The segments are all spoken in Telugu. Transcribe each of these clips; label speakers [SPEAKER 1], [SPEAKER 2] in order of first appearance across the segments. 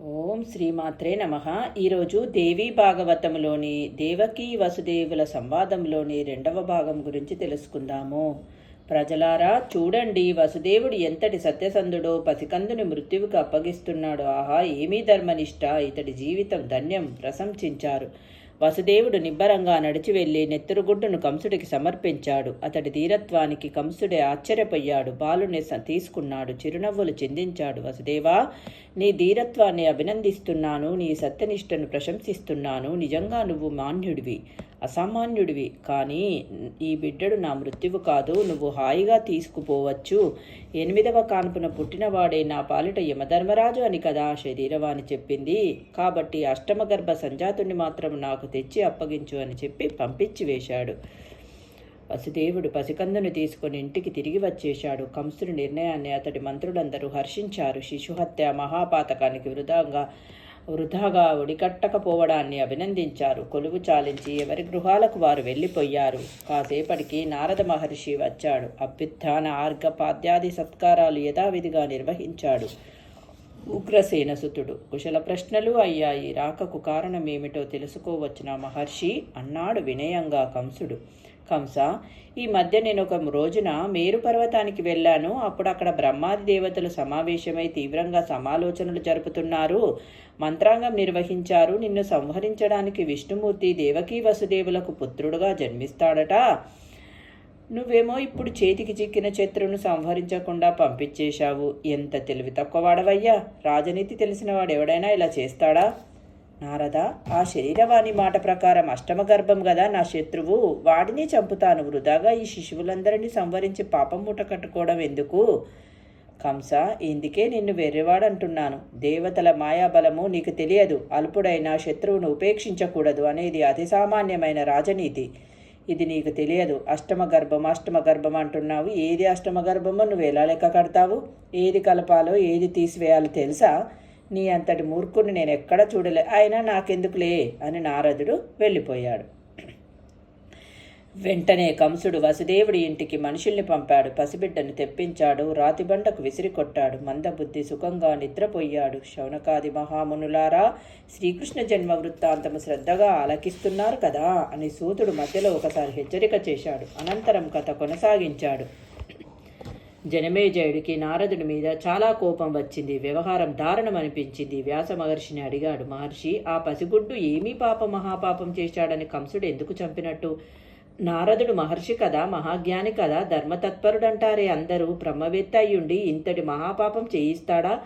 [SPEAKER 1] ఓం శ్రీమాత్రే నమ. ఈరోజు దేవీ భాగవతంలోని దేవకీ వసుదేవుల సంవాదంలోని రెండవ భాగం గురించి తెలుసుకుందాము. ప్రజలారా చూడండి వసుదేవుడు ఎంతటి సత్యసంధుడో పసికందుని మృత్యువుకు అప్పగిస్తున్నాడు. ఆహా ఏమీ ధర్మనిష్ట ఇతడి జీవితం ధన్యం ప్రశంసించారు. వసుదేవుడు నిబ్బరంగా నడిచి వెళ్ళి నెత్తురుగుడ్డును కంసుడికి సమర్పించాడు. అతడి ధీరత్వానికి కంసుడే ఆశ్చర్యపోయాడు. బాలుని స- తీసుకున్నాడు. చిరునవ్వులు చిందించాడు. వసుదేవా నీ ధీరత్వాన్ని అభినందిస్తున్నాను. నీ సత్యనిష్టను ప్రశంసిస్తున్నాను. నిజంగా నువ్వు మాన్యుడివి. అసామాన్యుడివి. కానీ ఈ బిడ్డడు నా మృత్యువు కాదు నువ్వు హాయిగా తీసుకుపోవచ్చు. ఎనిమిదవ కాన్పున పుట్టినవాడే నా పాలిట యమధర్మరాజు అని కదా శరీరవాణి చెప్పింది. కాబట్టి అష్టమ గర్భ సంజాతుణ్ణి మాత్రం నాకు తెచ్చి అప్పగించు అని చెప్పి పంపించి వేశాడు. వసుదేవుడు పసికందును తీసుకుని ఇంటికి తిరిగి వచ్చేశాడు. కంసుడి నిర్ణయాన్ని అతడి మంత్రులందరూ హర్షించారు. శిశుహత్య మహాపాతకానికి వృధాంగా వృధాగా ఉడికట్టకపోవడాన్ని అభినందించారు. కొలువు చాలించి ఎవరి గృహాలకు వారు వెళ్ళిపోయారు. కాసేపటికి నారద మహర్షి వచ్చాడు. అభ్యుత్థాన ఆర్ఘపాద్యాది సత్కారాలు యథావిధిగా నిర్వహించాడు ఉగ్రసేనసుతుడు కుశల ప్రశ్నలు అయ్యాయి. రాకకు కారణమేమిటో తెలుసుకోవచ్చిన మహర్షి? అన్నాడు వినయంగా కంసుడు. కంస ఈ మధ్య నేను ఒక రోజున మేరు పర్వతానికి వెళ్ళాను. అప్పుడు అక్కడ బ్రహ్మాది దేవతలు సమావేశమై తీవ్రంగా సమాలోచనలు జరుపుతున్నారు. మంత్రాంగం నిర్వహించారు. నిన్ను సంహరించడానికి విష్ణుమూర్తి దేవకీ వసుదేవులకు పుత్రుడుగా జన్మిస్తాడట. నువ్వేమో ఇప్పుడు చేతికి చిక్కిన శత్రువును సంహరించకుండా పంపించేశావు. ఎంత తెలివి తక్కువ వాడవయ్యా. రాజనీతి తెలిసిన వాడు ఎవడైనా ఇలా చేస్తాడా? నారద ఆ శరీరవాణి మాట ప్రకారం అష్టమ గర్భం కదా నా శత్రువు. వాడిని చంపుతాను. వృధాగా ఈ శిశువులందరినీ సంవరించి పాపం మూట కట్టుకోవడం ఎందుకు? కంస ఇందుకే నిన్ను వెర్రేవాడంటున్నాను. దేవతల మాయాబలము నీకు తెలియదు. అల్పుడైన శత్రువును ఉపేక్షించకూడదు అనేది అతి సామాన్యమైన రాజనీతి. ఇది నీకు తెలియదు. అష్టమ గర్భం అష్టమ గర్భం అంటున్నావు. ఏది అష్టమ గర్భమో నువ్వు ఎలా లెక్క కడతావు? ఏది కలపాలో ఏది తీసివేయాలో తెలుసా? నీ అంతటి మూర్ఖుని నేను ఎక్కడ చూడలే. అయినా నాకెందుకులే? అని నారదుడు వెళ్ళిపోయాడు. వెంటనే కంసుడు వసుదేవుడి ఇంటికి మనుషుల్ని పంపాడు. పసిబిడ్డను తెప్పించాడు. రాతిబండకు విసిరి కొట్టాడు మందబుద్ధి సుఖంగా నిద్రపోయాడు. శౌనకాది మహామునులారా శ్రీకృష్ణ జన్మ వృత్తాంతము శ్రద్ధగా ఆలకిస్తున్నారు కదా అని సూతుడు మధ్యలో ఒకసారి హెచ్చరిక చేశాడు. అనంతరం కథ కొనసాగించాడు. జనమేజయుడికి నారదుడి మీద చాలా కోపం వచ్చింది. వ్యవహారం దారుణం అనిపించింది. వ్యాస మహర్షిని అడిగాడు. మహర్షి ఆ పసిగుడ్డు ఏమీ పాప మహాపాపం చేశాడని కంసుడు ఎందుకు చంపినట్టు? నారదుడు మహర్షి కదా మహాజ్ఞాని కదా ధర్మతత్పరుడంటారే అందరూ. బ్రహ్మవేత్త అయ్యుండి ఇంతటి మహాపాపం చేయిస్తాడా?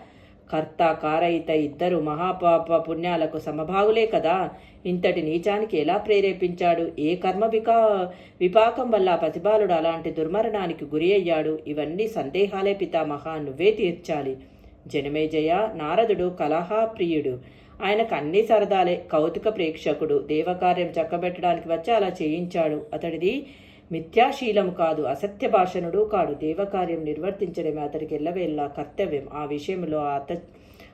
[SPEAKER 1] కర్త కారయిత ఇద్దరు మహాపాప పుణ్యాలకు సమభాగులే కదా. ఇంతటి నీచానికి ఎలా ప్రేరేపించాడు? ఏ కర్మ వికా విపాకం వల్ల ప్రతిబాలుడు అలాంటి దుర్మరణానికి గురి అయ్యాడు? ఇవన్నీ సందేహాలే పితామహ నువ్వే తీర్చాలి. జనమేజయ నారదుడు కలహాప్రియుడు ఆయనకు అన్ని సరదాలే. కౌతుక ప్రేక్షకుడు దేవకార్యం చక్కబెట్టడానికి వచ్చి అలా చేయించాడు. అతడిది మిథ్యాశీలం కాదు అసత్య భాషణుడు కాడు. దేవకార్యం నిర్వర్తించడమే అతడికి ఎల్లవేళ్ళ కర్తవ్యం. ఆ విషయంలో అత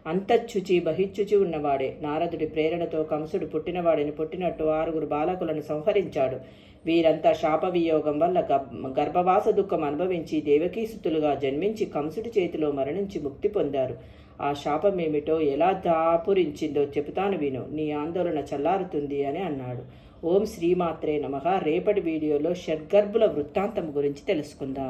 [SPEAKER 1] అంతచ్చుచి బహిచ్చుచి ఉన్నవాడే. నారదుడి ప్రేరణతో కంసుడు పుట్టినవాడిని పుట్టినట్టు ఆరుగురు బాలకులను సంహరించాడు. వీరంతా శాపవియోగం వల్ల గర్భ గర్భవాస దుఃఖం అనుభవించి దేవకీసుతులుగా జన్మించి కంసుడి చేతిలో మరణించి ముక్తి పొందారు. ఆ శాపమేమిటో ఎలా దాపురించిందో చెబుతాను విను. నీ ఆందోళన చల్లారుతుంది అని అన్నాడు. ఓం శ్రీమాత్రే నమ. రేపటి వీడియోలో షడ్గర్భుల వృత్తాంతం గురించి తెలుసుకుందాం.